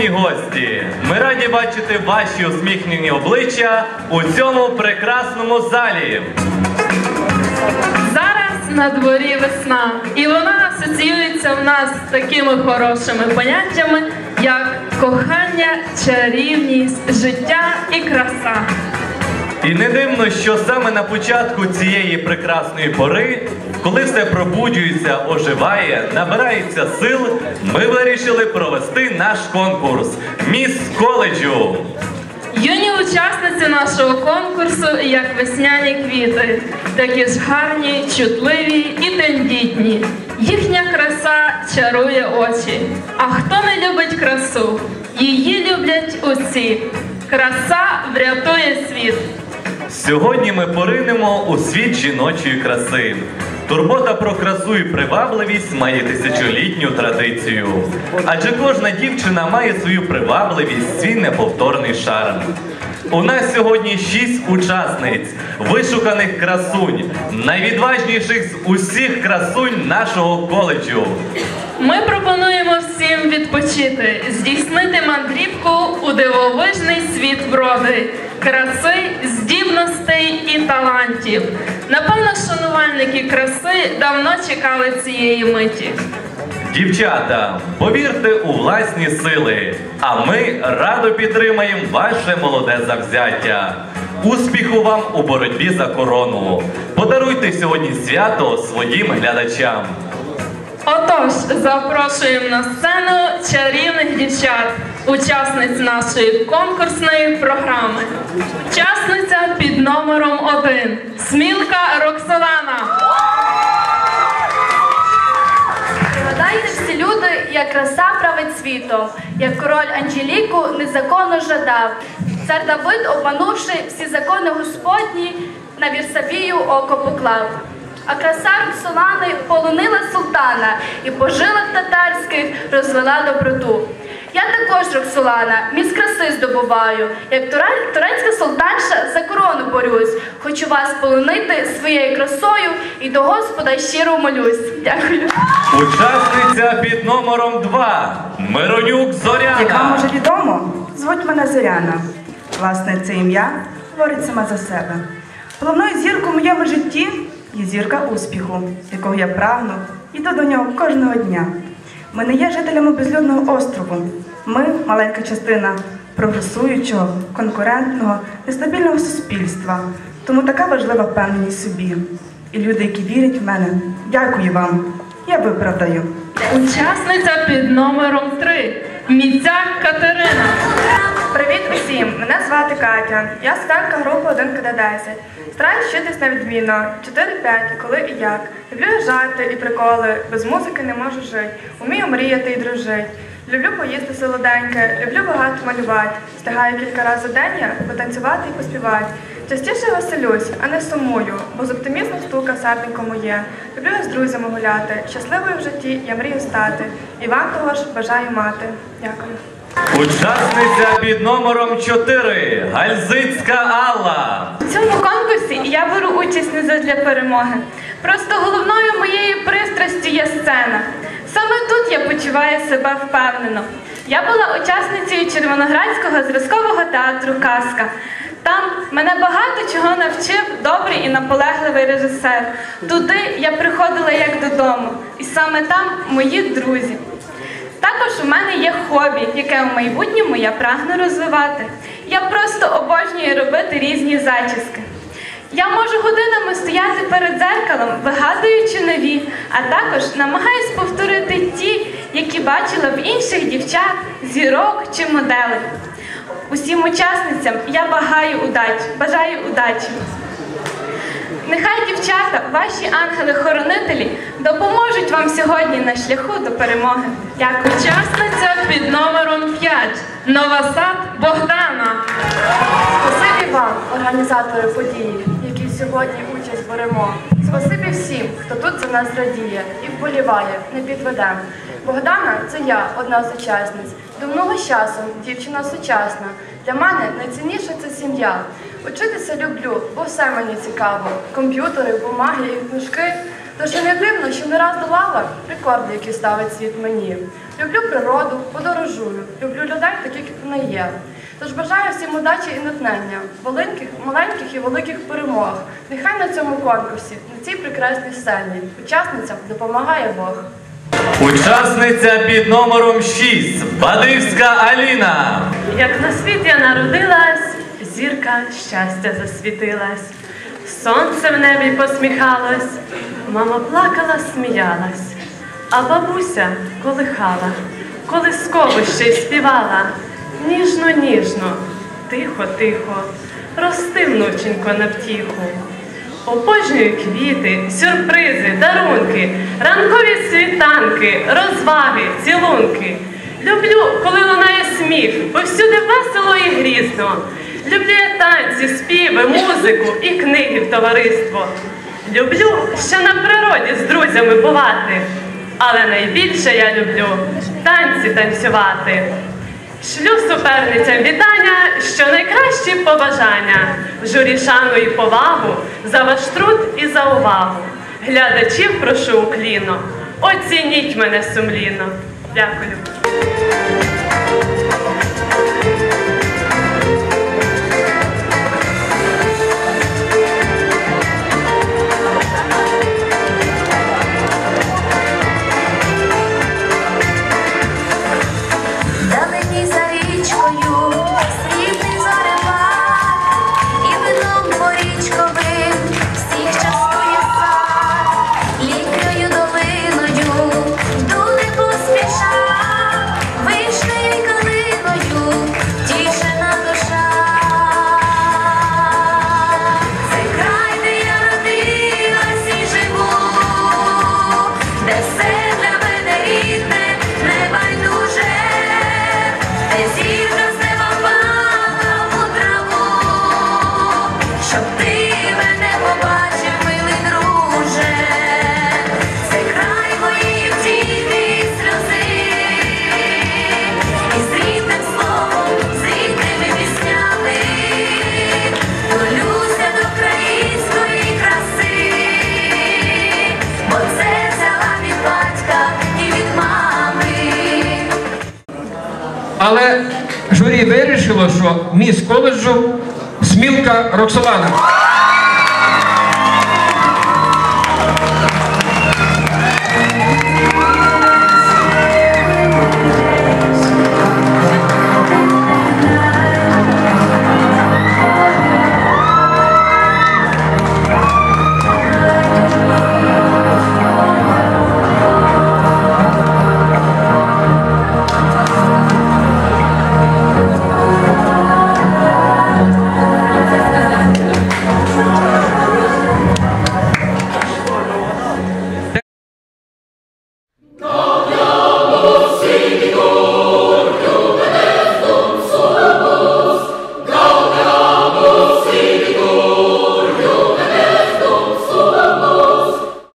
шановні гості, ми раді бачити ваші усміхнені обличчя у цьому прекрасному залі. Зараз на дворі весна, і вона асоціюється в нас з такими хорошими поняттями, як кохання, чарівність, життя і краса. І не дивно, що саме на початку цієї прекрасної пори, коли все пробуджується, оживає, набирається сил, ми вирішили провести наш конкурс Міс коледжу. Юні учасниці нашого конкурсу, як весняні квіти, такі ж гарні, чутливі і тендітні. Їхня краса чарує очі. А хто не любить красу? Її люблять усі. Краса врятує світ. Сьогодні ми поринемо у світ жіночої краси. Турбота про красу і привабливість має тисячолітню традицію. Адже кожна дівчина має свою привабливість, свій неповторний шарм. У нас сьогодні шість учасниць, вишуканих красунь, найвідважніших з усіх красунь нашого коледжу. Ми пропонуємо всім відпочити, здійснити мандрівку у дивовижний світ вроди, краси, здібностей і талантів. Напевно, шанувальники краси давно чекали цієї миті. Дівчата, повірте у власні сили, а ми радо підтримаємо ваше молоде завзяття. Успіху вам у боротьбі за корону. Подаруйте сьогодні свято своїм глядачам. Отож, запрошуємо на сцену чарівних дівчат, учасниць нашої конкурсної програми. Учасниця під номером один Смілка Роксолана. Пригадайте всі люди, як краса править світом, як король Анжеліку незаконно жадав. Цар Давид, обманувши всі закони Господні, на Вірсавію око поклав. А краса Роксолани полонила султана і по жилах татарських розвела доброту. Я також, Роксолана, міс краси здобуваю, як турецька султанша за корону борюсь. Хочу вас полонити своєю красою і до Господа щиро молюсь. Дякую. Учасниця під номером 2 Миронюк Як вам уже відомо, звуть мене Зоряна. Власне, це ім'я говорить саме за себе. Головною зіркою в моєму житті є зірка успіху, якого я прагну, іду до нього кожного дня. Ми не є жителями безлюдного острову. Ми маленька частина прогресуючого, конкурентного, нестабільного суспільства. Тому така важлива впевненість собі. І люди, які вірять в мене, дякую вам. Я виправдаю. Учасниця під номером 3 Міцяк Катерина. Привіт усім! Мене звати Катя. Я студентка групи 1 КД 10. Стараюсь вчитись на відмінно 4-5, коли і як. Люблю жарти і приколи, без музики не можу жити. Умію мріяти і дружити. Люблю поїсти солоденьке, люблю багато малювати. Встигаю кілька разів за день потанцювати і поспівати. Частіше веселюсь, а не сумую, бо з оптимізмом стука серденько моє. Люблю я з друзями гуляти. Щасливою в житті я мрію стати. І вам того ж бажаю мати. Дякую. Учасниця під номером 4 Гальзицька Алла. У цьому конкурсі я беру участь не задля перемоги. Просто головною моєю пристрастю є сцена. Саме тут я почуваю себе впевнено. Я була учасницею Червоноградського зразкового театру Казка. Там мене багато чого навчив добрий і наполегливий режисер. Туди я приходила як додому, і саме там мої друзі. Також у мене є хобі, яке в майбутньому я прагну розвивати. Я просто обожнюю робити різні зачіски. Я можу годинами стояти перед дзеркалом, вигадуючи нові, а також намагаюсь повторити ті, які бачила в інших дівчат, зірок чи моделей. Усім учасницям я бажаю удачі, бажаю удачі. Нехай дівчата, ваші ангели-хоронителі, допоможуть вам сьогодні на шляху до перемоги. Дякую. Учасниця під номером 5 Новосад Богдана. Спасибі вам, організатори події, які сьогодні участь беремо. Спасибі всім, хто тут за нас радіє і вболіває, не підведемо. Богдана це я, одна з учасниць. Давного часу дівчина сучасна. Для мене найцінніше це сім'я. Учитися люблю, бо все мені цікаво. Комп'ютери, бумаги і книжки. Тож і не дивно, що не раз долала рекорди, які ставить світ мені. Люблю природу, подорожую, люблю людей, таких як вони є. Тож бажаю всім удачі і натхнення, маленьких, маленьких і великих перемог. Нехай на цьому конкурсі, на цій прекрасній сцені, учасницям допомагає Бог. Учасниця під номером 6 Бадивська Аліна. Як на світ я народилась, зірка щастя засвітилась, сонце в небі посміхалось, мама плакала, сміялась, а бабуся колихала, колисково ще й співала. Ніжно, ніжно, тихо, тихо, рости, внученько, на втіху. Обожнюю квіти, сюрпризи, дарунки, ранкові світанки, розваги, цілунки. Люблю, коли лунає сміх, повсюди весело і грізно. Люблю я танці, співи, музику і книги в товариство. Люблю ще на природі з друзями бувати. Але найбільше я люблю танці танцювати. Шлю суперницям вітання, що найкращі побажання, журі шану і повагу за ваш труд і за увагу. Глядачів прошу укліно, оцініть мене сумлінно. Дякую. Але журі вирішило, що міс коледжу Смілка Роксолана.